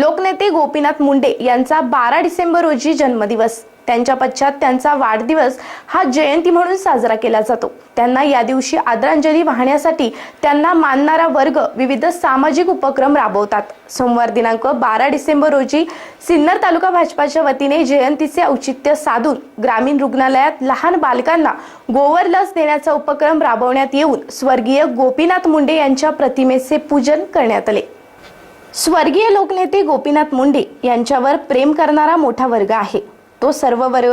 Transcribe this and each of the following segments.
लोकनेते गोपीनाथ मुंडे यांचा बारा डिसेंबर रोजी जन्मदिवस. त्यांच्या पश्चात त्यांचा वाढदिवस हा जयंती म्हणून साजरा केला जातो. त्यांना या दिवशी आदरांजली वाहण्यासाठी त्यांना मानणारा वर्ग विविध सामाजिक उपक्रम राबवतात. सोमवार दिनांक बारा डिसेंबर रोजी सिन्नर तालुका भाजपाच्या वतीने जयंतीचे औचित्य साधून ग्रामीण रुग्णालयात लहान बालकांना गोवर लस देण्याचा उपक्रम राबवण्यात येऊन स्वर्गीय गोपीनाथ मुंडे यांच्या प्रतिमेचे पूजन करण्यात आले. स्वर्गीय लोकनेते गोपीनाथ मुंडे यांच्यावर प्रेम करणारा मोठा वर्ग आहे. तो सर्व वर्ग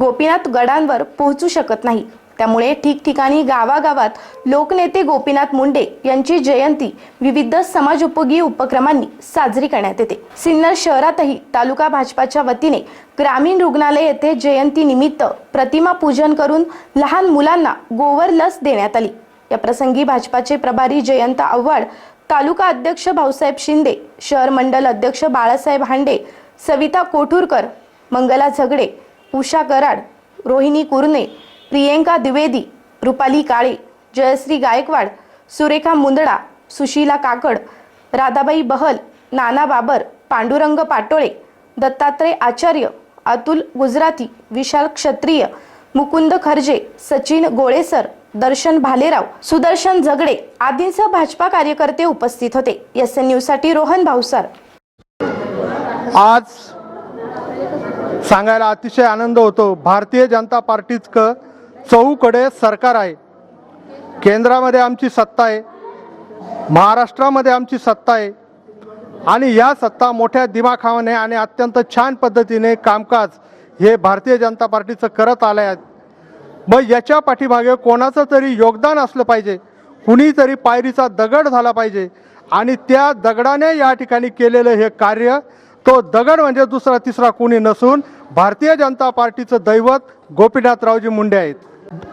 गोपीनाथ गडांवर पोहोचू शकत नाही. त्यामुळे ठिकठिकाणी गावागावात लोकनेते गोपीनाथ मुंडे यांची जयंती विविध समाजोपयोगी उपक्रमांनी साजरी करण्यात येते. सिन्नर शहरातही तालुका भाजपाच्या वतीने ग्रामीण रुग्णालय येथे जयंती निमित्त प्रतिमा पूजन करून लहान मुलांना गोवर लस देण्यात आली. या प्रसंगी भाजपाचे प्रभारी जयंत आव्हाड तालुका अध्यक्ष भाऊसाहेब शिंदे शहर मंडल अध्यक्ष बाळासाहेब हांडे सविता कोठूरकर मंगला झगडे उषा कराड रोहिणी कुरणे प्रियंका द्विवेदी रुपाली काळे जयश्री गायकवाड सुरेखा मुंदडा सुशीला काकड राधाबाई बहल नाना बाबर पांडुरंग पाटोळे दत्तात्रय आचार्य अतुल गुजराती विशाल क्षत्रिय मुकुंद खर्जे सचिन गोळेसर दर्शन भालेराव सुदर्शन झगडे आदींसह भाजपा कार्यकर्ते उपस्थित होते. एस एन न्यूजसाठी रोहन भाऊसार. आज सांगायला अतिशय आनंद होतो. भारतीय जनता पार्टीचं चौकडे सरकार आहे. केंद्रामध्ये आमची सत्ता आहे. महाराष्ट्रामध्ये आमची सत्ता आहे. आणि या सत्ता मोठ्या दिमाखावाने आणि अत्यंत छान पद्धतीने कामकाज हे भारतीय जनता पार्टीचं करत आलं आहे मग याच्या पाठीमागे कोणाचं तरी योगदान असलं पाहिजे? कुणीतरी पायरीचा दगड झाला पाहिजे. आणि त्या दगडाने या ठिकाणी केलेलं हे कार्य तो दगड म्हणजे दुसरा तिसरा कोणी नसून भारतीय जनता पार्टीचं दैवत गोपीनाथरावजी मुंडे आहेत.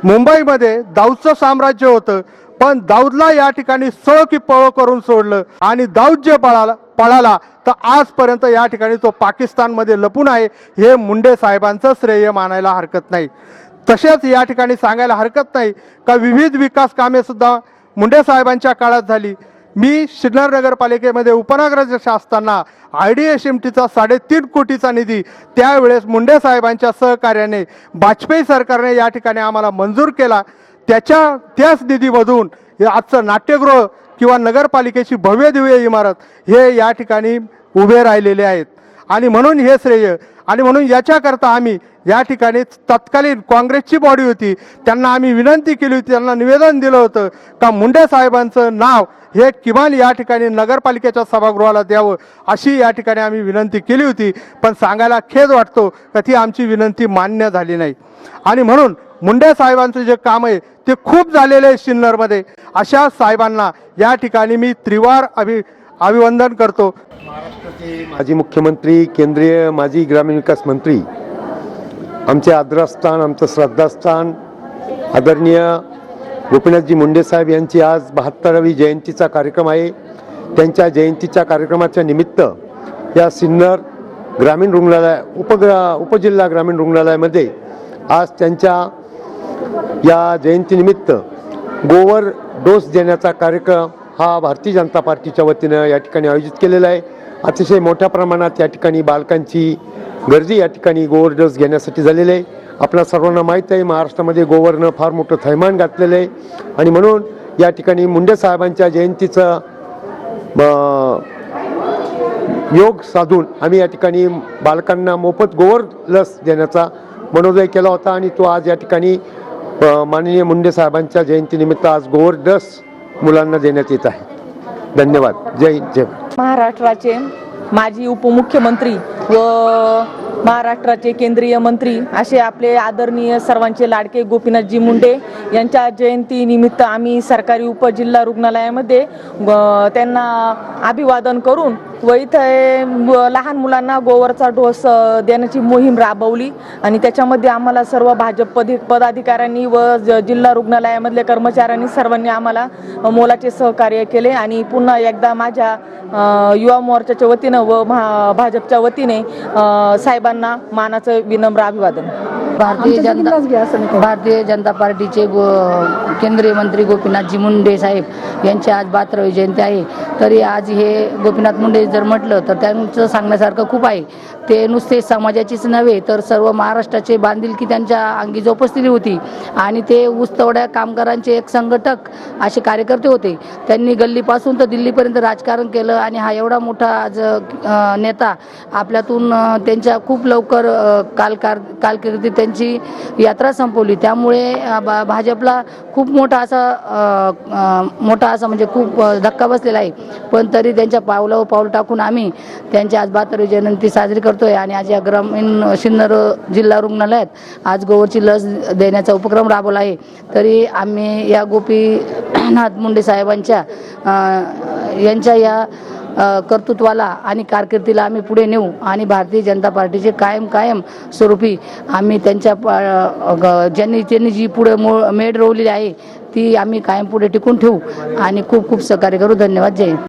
मुंबईमध्ये दाऊदचं साम्राज्य होतं पण दाऊदला या ठिकाणी सळ की पळ करून सोडलं आणि दाऊद जे पळाला पळाला तर आजपर्यंत या ठिकाणी तो पाकिस्तानमध्ये लपून आहे. हे मुंडे साहेबांचं श्रेय मानायला हरकत नाही. तसेच या ठिकाणी सांगायला हरकत नाही का विविध विकास कामे सुद्धा मुंडे साहेबांच्या काळात झाली. मी सिन्नर नगरपालिकेमध्ये उपनगराध्यक्ष असताना आय डी एस एम टीचा साडेतीन कोटीचा निधी त्यावेळेस मुंडे साहेबांच्या सहकार्याने वाजपेयी सरकारने या ठिकाणी आम्हाला मंजूर केला. त्याच्या त्याच निधीमधून आजचं नाट्यगृह किंवा नगरपालिकेची भव्य दिव्य इमारत हे या ठिकाणी उभे राहिलेले आहेत. आणि म्हणून हे श्रेय आणि म्हणून याच्याकरता आम्ही या ठिकाणी तत्कालीन काँग्रेसची बॉडी होती. त्यांना आम्ही विनंती केली होती त्यांना निवेदन दिलं होतं का मुंडे साहेबांचं नाव हे किमान या ठिकाणी नगरपालिकेच्या सभागृहाला द्यावं अशी या ठिकाणी आम्ही विनंती केली होती. पण सांगायला खेद वाटतो का ती आमची विनंती मान्य झाली नाही. आणि म्हणून मुंडे साहेबांचं जे काम आहे ते खूप झालेलं आहे सिन्नरमध्ये अशा साहेबांना या ठिकाणी मी त्रिवार अभि अभिवंदन करतो. माजी मुख्यमंत्री केंद्रीय माजी ग्रामीण विकास मंत्री आमचे आदरस्थान आमचं श्रद्धास्थान आदरणीय गोपीनाथजी मुंडे साहेब यांची आज बहात्तरावी जयंतीचा कार्यक्रम आहे. त्यांच्या जयंतीच्या कार्यक्रमाच्या निमित्त या सिन्नर ग्रामीण रुग्णालय उपग्रा उपजिल्हा ग्रामीण रुग्णालयामध्ये आज त्यांच्या या जयंतीनिमित्त गोवर डोस देण्याचा कार्यक्रम हा भारतीय जनता पार्टीच्या वतीनं या ठिकाणी आयोजित केलेला आहे. अतिशय मोठ्या प्रमाणात या ठिकाणी बालकांची गर्दी या ठिकाणी गोवर डोस घेण्यासाठी झालेली आहे. आपल्या सर्वांना माहीत आहे महाराष्ट्रामध्ये गोवरनं फार मोठं थैमान घातलेलं आहे. आणि म्हणून या ठिकाणी मुंडे साहेबांच्या जयंतीचं योग साधून आम्ही या ठिकाणी बालकांना मोफत गोवर लस देण्याचा मनोदय केला होता. आणि तो आज या ठिकाणी माननीय मुंडे साहेबांच्या जयंतीनिमित्त आज गोवर लस मुलांना देण्यात येत आहे. धन्यवाद. जय हिंद, जय महाराष्ट्राचे माजी उपमुख्यमंत्री व महाराष्ट्राचे केंद्रीय मंत्री असे आपले आदरणीय सर्वांचे लाडके गोपीनाथजी मुंडे यांच्या जयंतीनिमित्त आम्ही सरकारी उपजिल्हा रुग्णालयामध्ये त्यांना अभिवादन करून व इथे लहान मुलांना गोवरचा डोस देण्याची मोहीम राबवली आणि त्याच्यामध्ये आम्हाला सर्व भाजप पदी पदाधिकाऱ्यांनी व ज- जिल्हा रुग्णालयामधल्या कर्मचाऱ्यांनी सर्वांनी आम्हाला मोलाचे सहकार्य केले आणि पुन्हा एकदा माझ्या युवा मोर्चाच्या वतीनं व महा भाजपच्या वतीने साहेबांना मानाचं विनम्र अभिवादन. भारतीय जनता भारतीय जनता पार्टीचे गो केंद्रीय मंत्री गोपीनाथजी मुंडे साहेब यांची आज बातरावी जयंती आहे. तरी आज हे गोपीनाथ मुंडे जर म्हटलं तर त्यांचं सांगण्यासारखं खूप आहे. ते नुसते समाजाचीच नव्हे तर सर्व महाराष्ट्राचे बांधिलकी त्यांच्या अंगी जोपस्थिती होती. आणि ते ऊसतोड्या कामगारांचे एक संघटक असे कार्यकर्ते होते. त्यांनी गल्लीपासून तर दिल्लीपर्यंत राजकारण केलं आणि हा एवढा मोठा आज नेता आपल्यातून त्यांच्या खूप लवकर कालकार कालकिर्दी त्यांची यात्रा संपवली. त्यामुळे भा- भाजपला खूप मोठा असा मोठा मोठा असा म्हणजे खूप धक्का बसलेला आहे. पण तरी त्यांच्या पावलावर पाऊल टाकून आम्ही त्यांची आज बातरी जयंती साजरी करतोय आणि आज या ग्रामीण सिन्नर जिल्हा रुग्णालयात आज गोवरची लस देण्याचा उपक्रम राबवला आहे. तरी आम्ही या गोपीनाथ मुंडे साहेबांच्या यांच्या या कर्तृत्वाला आणि कारकिर्दीला आम्ही पुढे नेऊ आणि भारतीय जनता पार्टीचे कायम कायम स्वरूपी आम्ही त्यांच्या पा- ग- ज्यांनी त्यांनी जी पुढे मो मेड रोवलेली आहे ती आम्ही कायम पुढे टिकून ठेवू. आणि खूप खूप सहकार्य करू. धन्यवाद. जय